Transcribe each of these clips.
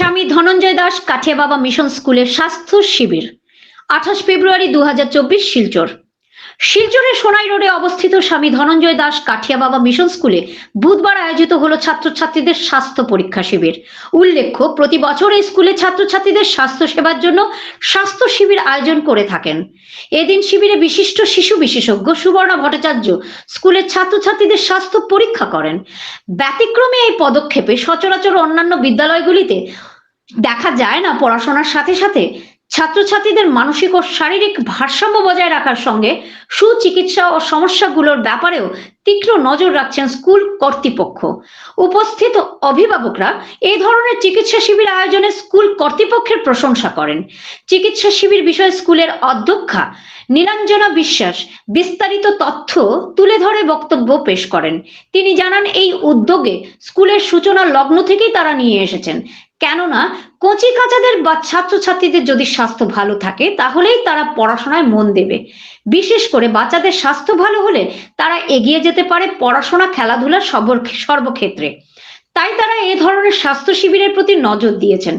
স্বামী ধনঞ্জয় দাস কাঠিয়া বাবা মিশন স্কুলের স্বাস্থ্য শিবির, আঠাশ ফেব্রুয়ারি দু হাজার চব্বিশ শিলচর। শিলচরের সোনাই রোডে অবস্থিত স্বামী ধনঞ্জয় দাস কাঠিয়া বাবা মিশন স্কুলে বুধবার আয়োজিত হলো ছাত্রছাত্রীদের স্বাস্থ্য পরীক্ষা শিবির। উল্লেখ্য, প্রতি বছর এই স্কুলে ছাত্রছাত্রীদের স্বাস্থ্য সেবার জন্য স্বাস্থ্য শিবির আয়োজন করে থাকেন। এদিন শিবিরে বিশিষ্ট শিশু বিশেষজ্ঞ সুবর্ণা ভট্টাচার্য স্কুলের ছাত্রছাত্রীদের স্বাস্থ্য পরীক্ষা করেন। ব্যতিক্রমে এই পদক্ষেপে সচরাচর অন্যান্য বিদ্যালয়গুলিতে দেখা যায় না, পড়াশোনার সাথে সাথে ছাত্রছাত্রীদের মানসিক ও শারীরিক ভারসাম্য বজায় রাখার সঙ্গে সুচিকিৎসা ও সমস্যাগুলোর ব্যাপারেও তীক্ষ্ণ নজর রাখছেন স্কুল কর্তৃপক্ষ। উপস্থিত অভিভাবকরা এই ধরনের চিকিৎসা শিবির আয়োজনে স্কুল কর্তৃপক্ষের প্রশংসা করেন। চিকিৎসা শিবির বিষয়ে স্কুলের অধ্যক্ষা নীলাঞ্জনা বিশ্বাস বিস্তারিত তথ্য তুলে ধরে বক্তব্য পেশ করেন। তিনি জানান, এই উদ্যোগে স্কুলের সূচনা লগ্ন থেকেই তারা নিয়ে এসেছেন। কেননা কচি কাচাদের বা ছাত্রছাত্রীদের যদি স্বাস্থ্য ভালো থাকে, তাহলেই তারা পড়াশোনায় মন দেবে। বিশেষ করে বাচ্চাদের স্বাস্থ্য ভালো হলে তারা এগিয়ে যেতে পারে পড়াশোনা, খেলাধুলা সর্বক্ষেত্রে। তাই তারা এ ধরনের স্বাস্থ্য শিবিরের প্রতি নজর দিয়েছেন।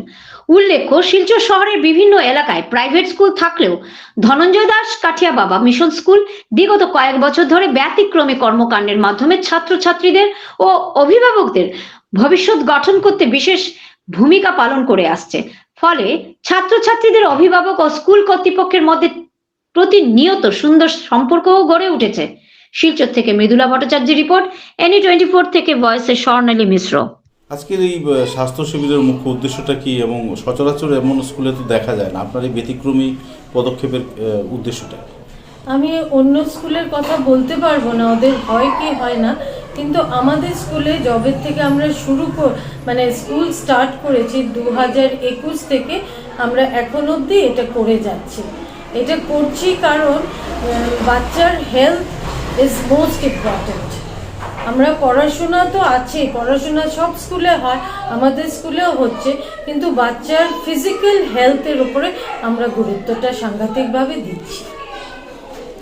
উল্লেখ্য, শিলচর শহরের বিভিন্ন এলাকায় প্রাইভেট স্কুল থাকলেও ধনঞ্জয় দাস কাঠিয়া বাবা মিশন স্কুল বিগত কয়েক বছর ধরে ব্যতিক্রমী কর্মকাণ্ডের মাধ্যমে ছাত্রছাত্রীদের ও অভিভাবকদের ভবিষ্যৎ গঠন করতে বিশেষ ভূমিকা পালন করে আসছে। ফলে ছাত্রছাত্রীদের অভিভাবক ও স্কুল কর্তৃপক্ষের মধ্যে প্রতিনিয়ত সুন্দর সম্পর্কও গড়ে উঠেছে। শিলচর থেকে মৃদুলা ভট্টাচার্যের রিপোর্ট এনি টোয়েন্টি ফোর থেকে ভয়েসে স্বর্ণালী মিশ্র। আজকের এই স্বাস্থ্য শিবিরের মুখ্য উদ্দেশ্যটা কি এবং সচরাচর এমন স্কুলে তো দেখা যায় না। আপনার এই ব্যতিক্রমী পদক্ষেপের উদ্দেশ্যটা আমি অন্য স্কুলের কথা বলতে পারব না ওদের হয় কি হয় না। কিন্তু আমাদের স্কুলে জবের থেকে আমরা শুরু কর মানে স্কুল স্টার্ট করেছি দু হাজার একুশ থেকে আমরা এখন অবধি এটা করে যাচ্ছি। এটা করছি কারণ বাচ্চার হেলথ ইজ মোস্ট ইম্পর্ট্যান্ট আমরা পড়াশোনা তো আছে, পড়াশোনা সব স্কুলে হয়, আমাদের স্কুলেও হচ্ছে, কিন্তু বাচ্চার ফিজিক্যাল হেলথের উপরে আমরা গুরুত্বটা সাংঘাতিকভাবে দিচ্ছি।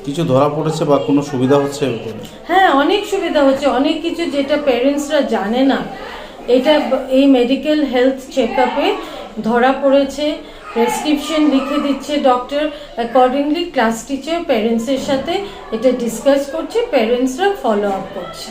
কিছু ধরা পড়েছে বা কোনো সুবিধা হচ্ছে হ্যাঁ অনেক সুবিধা হচ্ছে। অনেক কিছু যেটা প্যারেন্টসরা জানে না, এটা এই মেডিকেল হেলথ চেক ধরা পড়েছে। প্রেসক্রিপশন লিখে দিচ্ছে ডক্টর অ্যাকর্ডিংলি ক্লাস টিচার প্যারেন্টসের সাথে এটা ডিসকাস করছে প্যারেন্টসরা ফলো আপ করছে।